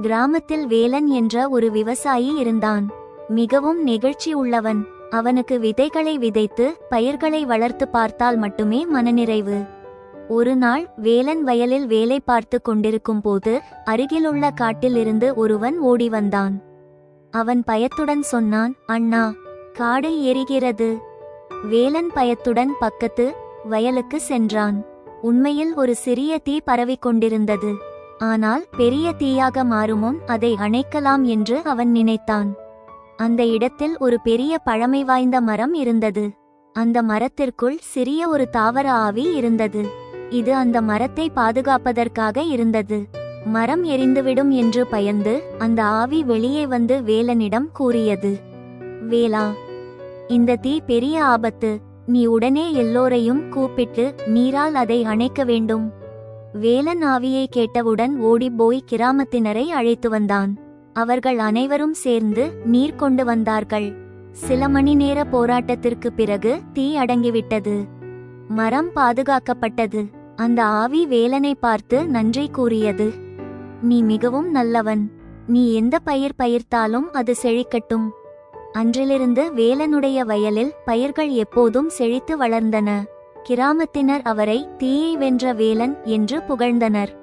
கிராமத்தில் வேலன் என்ற ஒரு விவசாயி இருந்தான். மிகவும் நெகிழ்ச்சி உள்ளவன். அவனுக்கு விதைகளை விதைத்து பயிர்களை வளர்த்து பார்த்தால் மட்டுமே மனநிறைவு. ஒரு நாள் வேலன் வயலில் வேலை பார்த்து கொண்டிருக்கும் போது அருகிலுள்ள காட்டிலிருந்து ஒருவன் ஓடி வந்தான். அவன் பயத்துடன் சொன்னான் அண்ணா காடு எரிகிறது வேலன் பயத்துடன் பக்கத்து வயலுக்கு சென்றான். உண்மையில் ஒரு சிறிய தீ பரவிக் கொண்டிருந்தது. ஆனால் பெரிய தீயாக மாறுமுன் அதை அணைக்கலாம் என்று அவன் நினைத்தான். அந்த இடத்தில் ஒரு பெரிய பழமை வாய்ந்த மரம் இருந்தது. அந்த மரத்திற்குள் சிறிய ஒரு தாவர ஆவி இருந்தது. இது அந்த மரத்தை பாதுகாப்பதற்காக இருந்தது. மரம் எரிந்துவிடும் என்று பயந்து அந்த ஆவி வெளியே வந்து வேலனிடம் கூறியது வேலா இந்த தீ பெரிய ஆபத்து. நீ உடனே எல்லோரையும் கூப்பிட்டு நீரால் அதை அணைக்க வேண்டும். வேலன் ஆவியை கேட்டவுடன் ஓடிப்போய் கிராமத்தினரை அழைத்து வந்தான். அவர்கள் அனைவரும் சேர்ந்து நீர் கொண்டு வந்தார்கள். சில மணி நேர போராட்டத்திற்கு பிறகு தீ அடங்கிவிட்டது. மரம் பாதுகாக்கப்பட்டது. அந்த ஆவி வேலனை பார்த்து நன்றி கூறியது. நீ மிகவும் நல்லவன். நீ எந்த பயிர் பயிர்த்தாலும் அது செழிக்கட்டும் அன்றிலிருந்து வேலனுடைய வயலில் பயிர்கள் எப்போதும் செழித்து வளர்ந்தன. கிராமத்தினர் அவரை தீயை வென்ற வேலன் என்று புகழ்ந்தனர்.